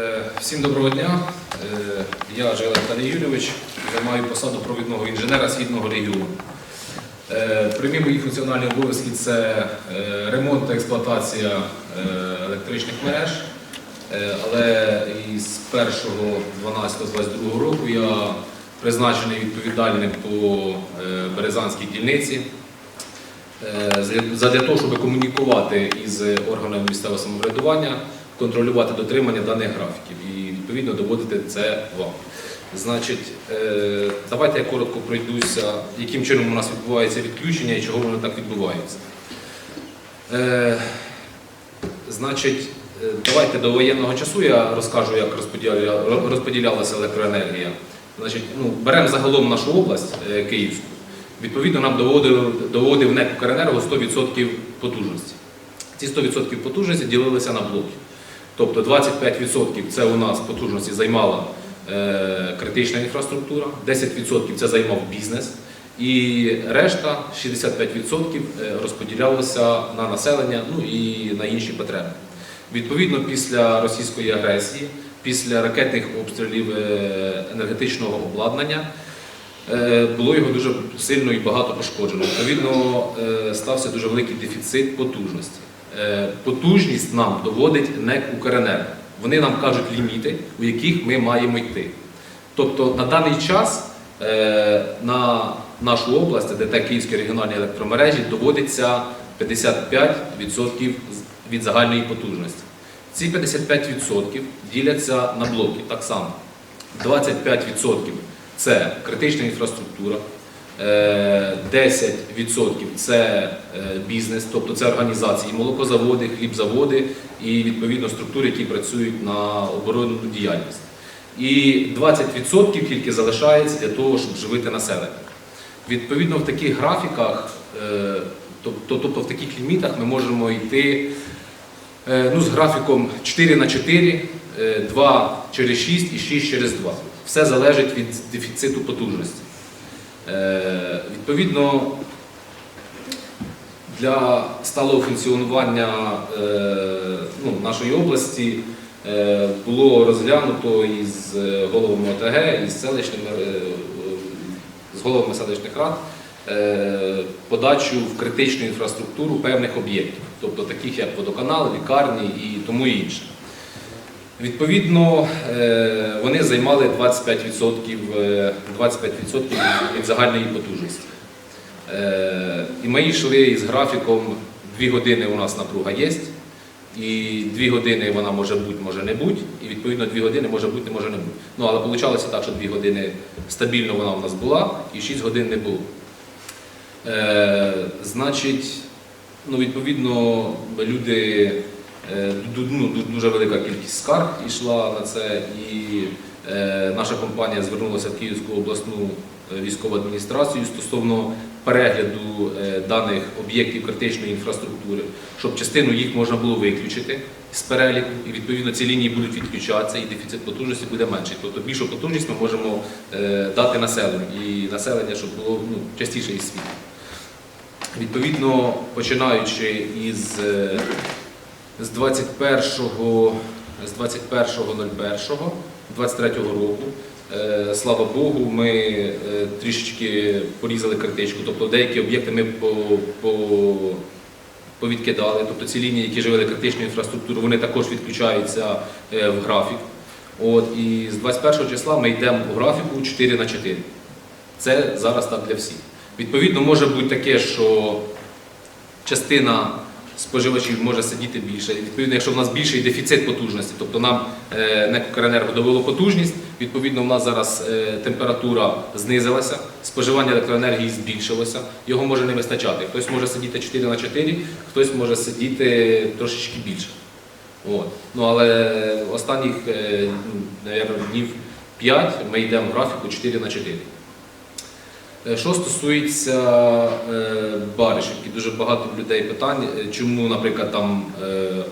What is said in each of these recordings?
Е, Всім доброго дня. Е, Я Жилет Віталій Юрійович, займаю посаду провідного інженера Східного регіону. Е, Прямі мої функціональні обов'язки це ремонт та експлуатація електричних мереж. Але із 1.12.22 року я призначений відповідальним по Березанській дільниці. Задля того, щоб комунікувати із органами місцевого самоврядування, контролювати дотримання даних графіків і відповідно доводити це вам. Значить, е, давайте я коротко пройдуся, яким чином у нас відбувається відключення і чого воно так відбувається. Е, Значить, е, давайте до воєнного часу я розкажу, як розподілялася електроенергія. Значить, ну, беремо загалом нашу область Київську. Відповідно, нам доводив, доводив НЕК «Укренерго» 100% потужності. Ці 100% потужності ділилися на блоки. Тобто 25% це у нас потужності займала е, критична інфраструктура, 10% це займав бізнес, і решта 65% е, розподілялося на населення ну і на інші потреби. Відповідно, після російської агресії, після ракетних обстрілів е, енергетичного обладнання. Було його дуже сильно і багато пошкоджено. Відповідно, стався дуже великий дефіцит потужності. Е, Потужність нам доводить НЕК «Укренерго». Вони нам кажуть ліміти, у яких ми маємо йти. Тобто на даний час е, на нашу область, де те Київські регіональні електромережі, доводиться 55% від загальної потужності. Ці 55% діляться на блоки так само. 25% це критична інфраструктура, 10% це е, бізнес, тобто це організації, молокозаводи, хлібзаводи і відповідно структури, які працюють на оборонну діяльність. І 20% тільки залишається для того, щоб живити населення. Відповідно, в таких графіках, е, тобто, в таких лімітах ми можемо йти е, ну, з графіком 4 на 4, е, 2 через 6 і 6 через 2. Все залежить від дефіциту потужності. Е, Відповідно, для сталого функціонування е, ну, нашої області е, було розглянуто із головами ОТГ, із селищними, з головами селищних рад подачу в критичну інфраструктуру певних об'єктів, тобто таких як водоканал, лікарні і тому інше. Відповідно, е, вони займали 25%, е, 25% від загальної потужності. Е, І ми йшли із графіком 2 години у нас напруга є, і 2 години вона може бути, може не бути, і відповідно 2 години може бути, може не бути. Ну, але вийшло так, що 2 години стабільно вона у нас була, і 6 годин не було. Е, Значить, ну, відповідно, люди, е, ну, дуже велика кількість скарг йшла на це, і е, наша компанія звернулася в Київську обласну е, військову адміністрацію стосовно перегляду е, даних об'єктів критичної інфраструктури, щоб частину їх можна було виключити з переліку, і відповідно ці лінії будуть відключатися, і дефіцит потужності буде менший. Тобто більшу потужність ми можемо е, дати населенню, і населення, щоб було ну, частіше із світу. Відповідно, починаючи із, е, з 21 з 21.01 23 року, е, слава Богу, ми е, трішечки порізали критичку, тобто деякі об'єкти ми по, по, повідкидали, тобто ці лінії, які живили критичну інфраструктуру, вони також відключаються е, в графік. От, і з 21 числа ми йдемо у графіку 4 на 4. Це зараз так для всіх. Відповідно, може бути таке, що частина споживачів може сидіти більше. Відповідно, якщо в нас більший дефіцит потужності, тобто нам е, НЕК «Укренерго» довело потужність, відповідно, в нас зараз е, температура знизилася, споживання електроенергії збільшилося, його може не вистачати. Хтось може сидіти 4 на 4, хтось може сидіти трошечки більше. От. Ну, але останніх, е, ну, днів 5 ми йдемо в графіку 4 на 4. Е, Що стосується е, Баришівки, дуже багато людей питань, е, чому, наприклад, там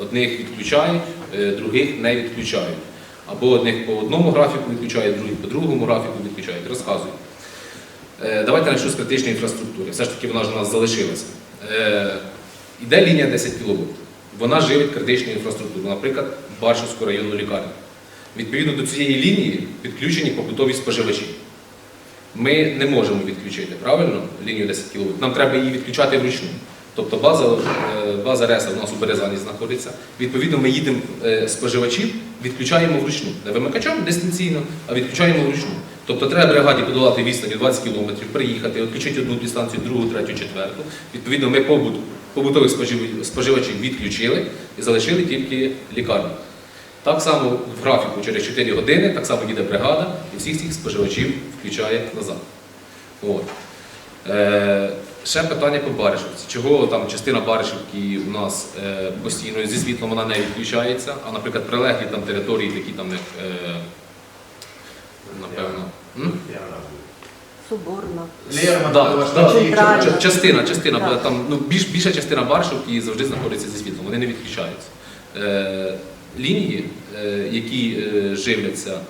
одних відключають, других не відключають. Або одних по одному графіку відключають, других по другому графіку відключають. Розказую. Е, Давайте почну з критичної інфраструктури. Все ж таки вона ж у нас залишилася. Іде лінія 10 кВт. Вона живить критичну інфраструктуру, наприклад, Баршівську районну лікарню. Відповідно до цієї лінії підключені побутові споживачі. Ми не можемо відключити, правильно? Лінію 10 кВт. Нам треба її відключати вручну. Тобто база, е, база РЕСа у нас у Березані знаходиться. Відповідно, ми їдемо е, споживачів, відключаємо вручну. Не вимикачом дистанційно, а відключаємо вручну. Тобто треба бригаді подолати відстань 20 км, приїхати, відключити одну підстанцію, другу, третю, четверту. Відповідно, ми побут, побутових споживачів відключили і залишили тільки лікарню. Так само в графіку через 4 години, так само їде бригада і всіх цих споживачів включає назад. От. Е, ще питання по Баришівці. Чого там частина Баришівки у нас е, постійно зі світлом вона не відключається, а, наприклад, прилеглі там території, такі там, як, е, напевно. М? Соборна. Лермонтова, Да, да, Шевченка. Центральна. Ча- Частина, частина, Так. бо там ну, більш, більша частина Баршівки завжди знаходиться зі світлом, вони не відключаються. Е, лінії, е, які е, живляться,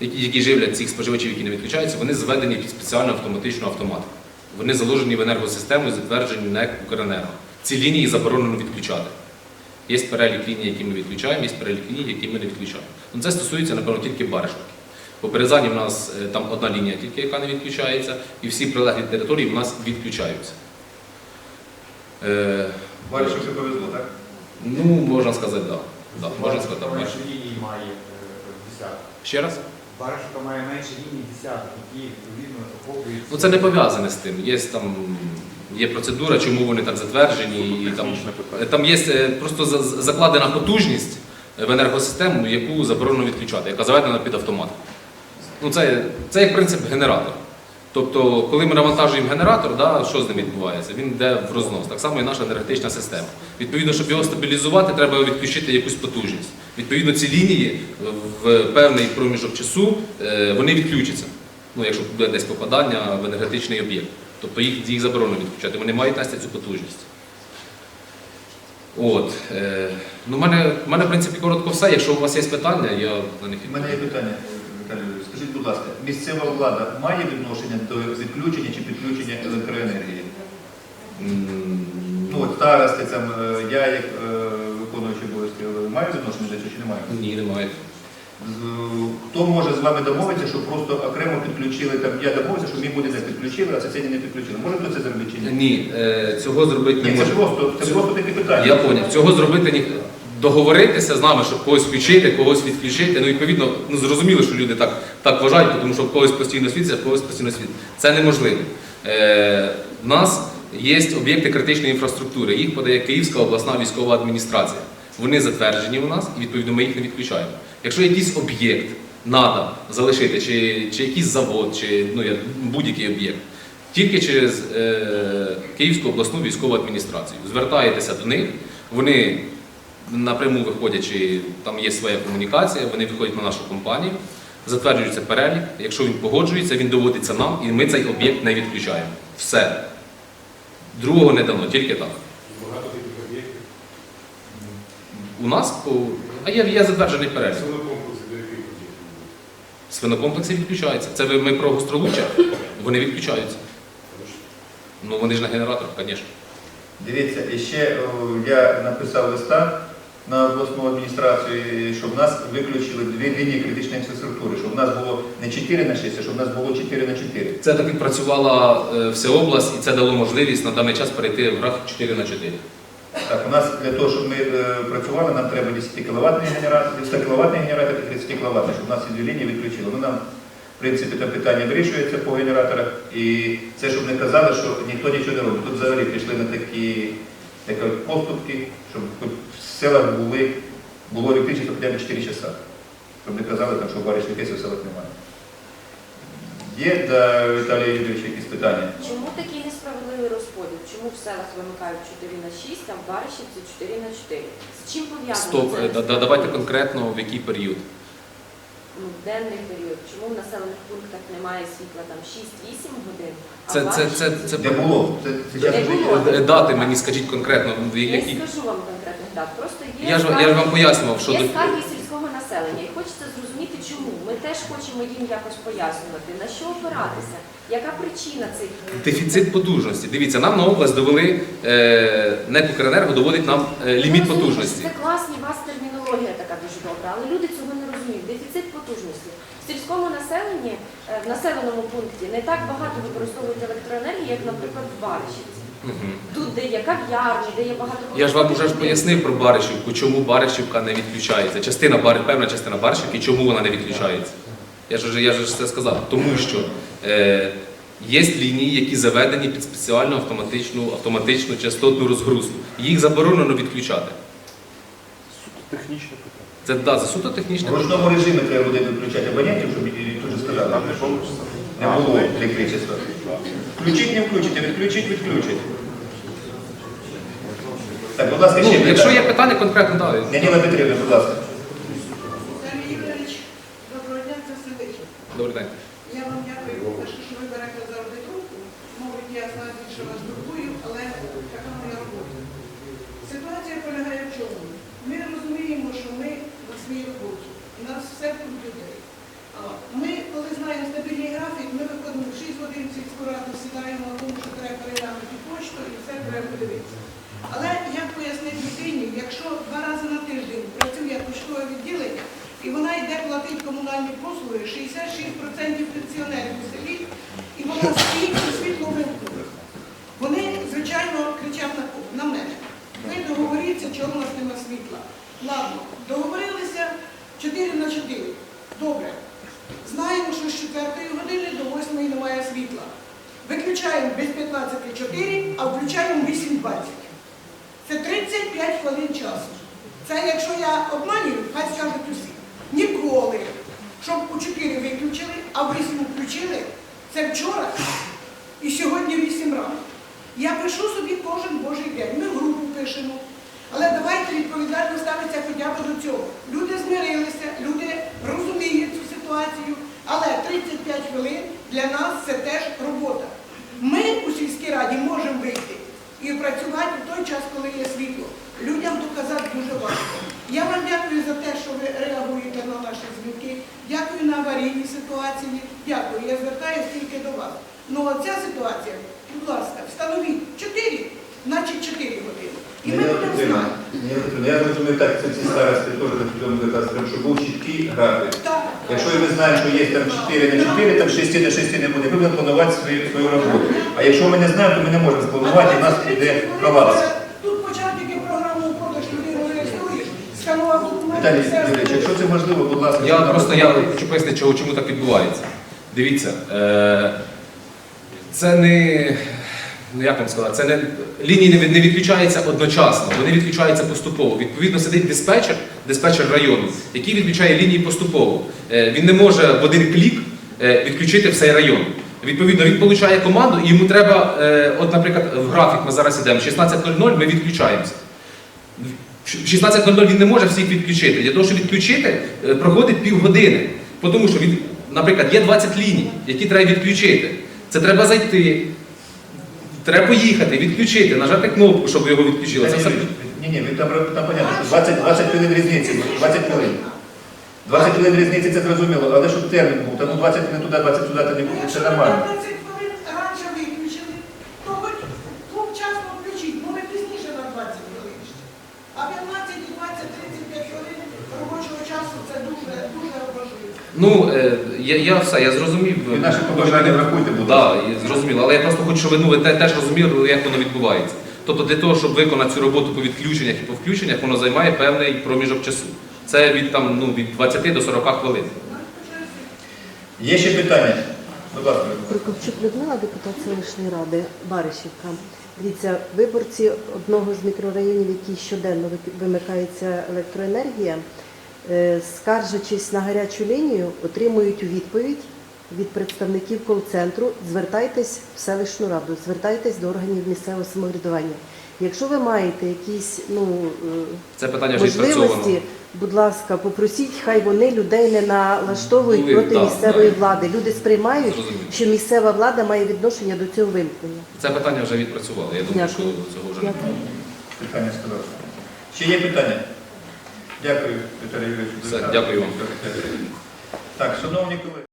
які, живлять цих споживачів, які не відключаються, вони зведені під спеціальну автоматичну автоматику. Вони заложені в енергосистему і затверджені НЕК Укренерго. Ці лінії заборонено відключати. Є перелік ліній, які ми відключаємо, є перелік ліній, які ми не відключаємо. Ну, це стосується, напевно, тільки Баришівки. По Березані в нас е, там одна лінія тільки, яка не відключається, і всі прилеглі території в нас відключаються. Е, Баришівці повезло, так? ну, можна сказати, так. Да. Да, можна сказати, так. менше ліній має е, десяток. Ще раз? Барашка має менше ліній десяток, які відповідно охоплюють. Ну це не пов'язане з тим. Є там є процедура, чому вони так затверджені, і там, там є е, просто за- за- закладена потужність в енергосистему, яку заборонено відключати, яка заведена під автомат. Ну, це, це як принцип генератор. Тобто, коли ми навантажуємо генератор, да, що з ним відбувається? Він йде в рознос. Так само і наша енергетична система. Відповідно, щоб його стабілізувати, треба відключити якусь потужність. Відповідно, ці лінії в певний проміжок часу е, вони відключаться. Ну, якщо буде десь попадання в енергетичний об'єкт. Тобто їх, їх заборонено відключати. Вони мають нести цю потужність. От. Е, ну, в мене, в мене, в принципі, коротко все. Якщо у вас є питання, я на них У мене є питання, Віталій Юрійович. Скажіть, будь ласка, місцева влада має відношення до відключення чи підключення електроенергії? Ну, от старости, там, е, я як е, виконуючий обов'язки, маю відношення до цього чи немає? Ні, немає. Хто може з вами домовитися, що просто окремо підключили, там, я домовився, що мій буде не підключили, а сусіді не підключили. Може хто це зробити чи ні? Ні, е, цього зробити не Ні, це може. просто, це просто таке питання. Я поняв. Цього зробити ні. Договоритися з нами, щоб когось включити, когось відключити. Ну, відповідно, ну зрозуміло, що люди так, так вважають, тому що в когось постійно світиться, в когось постійно світить. Це неможливо. Е, в нас є об'єкти критичної інфраструктури. Їх подає Київська обласна військова адміністрація. Вони затверджені у нас і відповідно ми їх не відключаємо. Якщо якийсь об'єкт треба залишити, чи, чи якийсь завод, чи ну, будь-який об'єкт, тільки через е, Київську обласну військову адміністрацію. Звертаєтеся до них, вони напряму виходячи, там є своя комунікація, вони виходять на нашу компанію, затверджується перелік. Якщо він погоджується, він доводиться нам, і ми цей об'єкт не відключаємо. Все. Другого не дано, тільки так. Багато таких об'єктів. У нас по. А є, є затверджений перелік. Свинокомплекси до яких об'єктів? Свинокомплекси відключаються. Це ви- ми про гостролуччя, вони відключаються. Ну вони ж на генераторах, звісно. Дивіться, і ще я написав листа на обласну адміністрацію, щоб нас виключили дві лінії критичної інфраструктури, щоб нас було не 4 на 6, а щоб в нас було 4 на 4. Це так відпрацювала е, вся область, і це дало можливість на даний час перейти в графік 4 на 4. Так, у нас для того, щоб ми е, працювали, нам треба 10 кВт генератор, 100 кВт генератор і 30 кВт, щоб нас ці дві лінії відключили. Ну, нам, в принципі, це питання вирішується по генераторах. І це, щоб не казали, що ніхто нічого не робить. Тут взагалі пішли на такі, такі поступки, щоб хоч в селах були, було електричество хоча б 4 часа. Щоб не казали, там, що баришних кейсів в селах немає. Є до Віталія Юрійовича якісь питання? Чому такий несправедливий розподіл? Чому в селах вимикають 4 на 6, а в Баришівці 4 на 4? З чим пов'язано Стоп, це? е, да- да- давайте конкретно в який період. Ну, денний період. Чому в населених пунктах немає світла там 6-8 годин? а Це, це, це, це, Де було? Це, це зараз Де вже є. було? Е, дати мені скажіть конкретно, Я які. не скажу вам конкретних дат. Просто є Я ж, я ж скарги- вам пояснював, що Є скарги сільського населення, і хочеться зрозуміти, чому. Ми теж хочемо їм якось пояснювати, на що опиратися, яка причина цих дефіцит потужності. Дивіться, нам на область довели е, НЕК «Укренерго» доводить нам е, ліміт Я розумію, потужності. Це класні, у вас термінологія така дуже добра, але люди цього не розуміють. розуміємо, дефіцит потужності. В сільському населенні, е, в населеному пункті не так багато використовують електроенергії, як, наприклад, в Баришівці. Тут, де є кав'ярні, де є багато Я ж вам вже ж пояснив про Баришівку, чому Баришівка не відключається. Частина Бари- певна частина Баришівки, чому вона не відключається. Я ж вже я ж це сказав. Тому що е, є лінії, які заведені під спеціальну автоматичну, автоматичну частотну розгрузку. Їх заборонено відключати. Технічне питання. Це да, це суто технічне. В ручному режимі треба буде виключати абонентів, щоб і тут же сказали. Там не вийде. Не було електричества. Включить, не включите, відключить, відключить. Так, будь ласка, Ну, ще якщо є питання. питання конкретно, далі. Яніна Петрівна, будь ласка. Сергій Юрійович, доброго дня, це Сидичі. Добрий день. Я вам дякую, перше, що ви берете завжди трубку. Мабуть, я знаю, що вас турбую, але така моя робота. Ситуація полягає в чому? Ми розуміємо, що ми на своїй роботі. У нас все тут людей. А Ми, коли знаємо стабільний графік, ми виходимо в 6 годин в сільську раду, сідаємо на тому, що треба переглянути пошту і все треба подивитися. Але як пояснити дитині, якщо два рази на тиждень працює поштове відділення, і вона йде платити комунальні послуги, 66% пенсіонерів у селі, і вона стоїть у світло вимкнуто. Вони, звичайно, кричать на, на мене. Ви договоріться, чого у нас нема світла. Ладно, договорилися 4 на 4. Добре. Знаємо, що з 4 години до 8 немає світла. Виключаємо без 15.4, а включаємо 8.20. Це 35 хвилин часу. Це якщо я обманюю, хай скажуть усі. Ніколи, щоб у 4 виключили, а в 8 включили, це вчора і сьогодні 8 ранку. Я пишу собі кожен божий день. Ми групу пишемо. Але давайте відповідально ставитися хоча б до цього. Люди змирилися, люди розуміють цю ситуацію, але 35 хвилин для нас це теж робота. Ми у сільській раді можемо вийти і працювати в той час, коли є світло. Людям доказати дуже важко. Я вам дякую за те, що ви реагуєте на наші дзвінки. Дякую на аварійні ситуації. Дякую. Я звертаюся тільки до вас. Ну оця ситуація, будь ласка, встановіть 4, значить 4 години. І ми будемо знати. Я розумію так, це ці старости теж на цьому доказуємо, що був чіткий графік. Якщо ми знаємо, що є там 4 на 4, там 6 на 6 не буде, ми будемо планувати свою, свою роботу. А якщо ми не знаємо, то ми не можемо спланувати, і в нас йде провал. Тут почав тільки програму продаж людину реєструєш, сканував документи. Все це можливо, будь ласка. Я просто я хочу пояснити, чого, чому так відбувається. Дивіться, е, це не. Ну як вам сказати, це не лінії не, від- не відключаються одночасно, вони відключаються поступово. Відповідно, сидить диспетчер, диспетчер району, який відключає лінії поступово. Е, він не може в один клік е, відключити всей район. Відповідно, він отримує команду, і йому треба, е, от, наприклад, в графік ми зараз йдемо, 16.00 ми відключаємося. В 16.00 він не може всіх відключити. Для того, щоб відключити, е, проходить півгодини. Тому що, він, наприклад, є 20 ліній, які треба відключити. Це треба зайти, треба поїхати, відключити, нажати кнопку, щоб його відключили. Це все. Ні, ні, там, там понятно, що 20, 20 хвилин різниці, 20 хвилин. 20 хвилин різниці це зрозуміло, але щоб термін був, ну, 20 хвилин туди, 20 туди, це нормально. 15 хвилин раніше виключили, то хоч вчасно включіть, може пізніше на 20 хвилин. ще. А 15, 20, 35 хвилин робочого часу це дуже, дуже важливо. Ну, е, я, я все, я зрозумів. І наші побажання врахуйте, будь Так, да, зрозуміло. Але я просто хочу, щоб ви, ну, ви те- теж розуміли, як воно відбувається. Тобто для того, щоб виконати цю роботу по відключеннях і по включеннях, воно займає певний проміжок часу. Це від, там, ну, від 20 до 40 хвилин. Є ще питання? Будь ласка. Прокопчук Людмила, депутат селищної ради Баришівка. Дивіться, виборці одного з мікрорайонів, в якій щоденно ви- вимикається електроенергія, е, скаржачись на гарячу лінію, отримують відповідь від представників кол-центру звертайтесь в селищну раду, звертайтесь до органів місцевого самоврядування. Якщо ви маєте якісь ну, е, Це питання можливості, будь ласка, попросіть, хай вони людей не налаштовують Ну, і проти так, місцевої так. влади. Люди сприймають, Зрозуміло. що місцева влада має відношення до цього вимкнення. Це питання вже відпрацювали. Я думаю, що цього вже не Дякую. Питання сказав. Ще є питання? Дякую, Віталій Юрійович. Дякую вам. Так, шановні колеги.